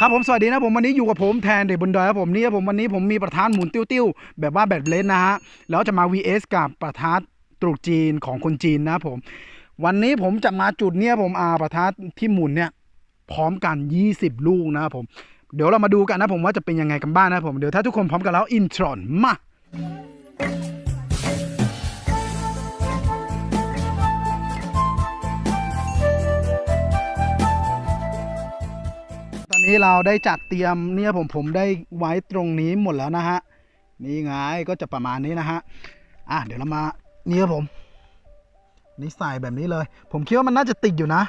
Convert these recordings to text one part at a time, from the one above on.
ครับผมสวัสดีนะผมวันนี้อยู่กับผมแทนเด็กบนดอยครับผมนี่ครับผมวันนี้ผมมีประธานหมุนติ้วๆแบบว่าแบบเลนนะฮะแล้วจะมา vs กับประทัดตรุษจีนของคนจีนนะผม วันนี้ผมจะมาจุดเนี้ยผมอาประทัดที่หมุนเนี่ย พร้อมกัน 20 ลูกนะครับผม เดี๋ยวเรามาดูกันนะผมว่าจะเป็นยังไงกันบ้างนะผมเดี๋ยวถ้าทุกคนพร้อมกันแล้วอินทรอนมา นี้เราได้จัดเตรียมเนี่ยผมผมได้ไว้ตรงนี้หมดแล้วนะฮะนี่ไงก็จะประมาณนี้นะฮะอะเดี๋ยวเรามาเนี่ครับผม นี่ใส่แบบนี้เลย ผมคิดว่ามันน่าจะติดอยู่นะ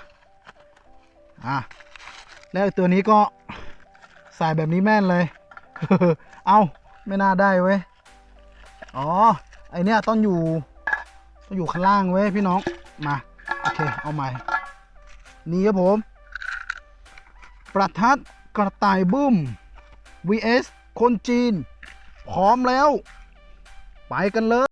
อะแล้วตัวนี้ก็ใส่แบบนี้แม่นเลย เอาไม่น่าได้เว้ยอ๋อไอเนี้ยต้องอยู่ต้องอยู่ข้างล่างเว้ยพี่น้องมาโอเคเอาใหม่นี่ครับผม ประทัดกระต่ายบึ้ม vs คนจีน พร้อมแล้ว ไปกันเลย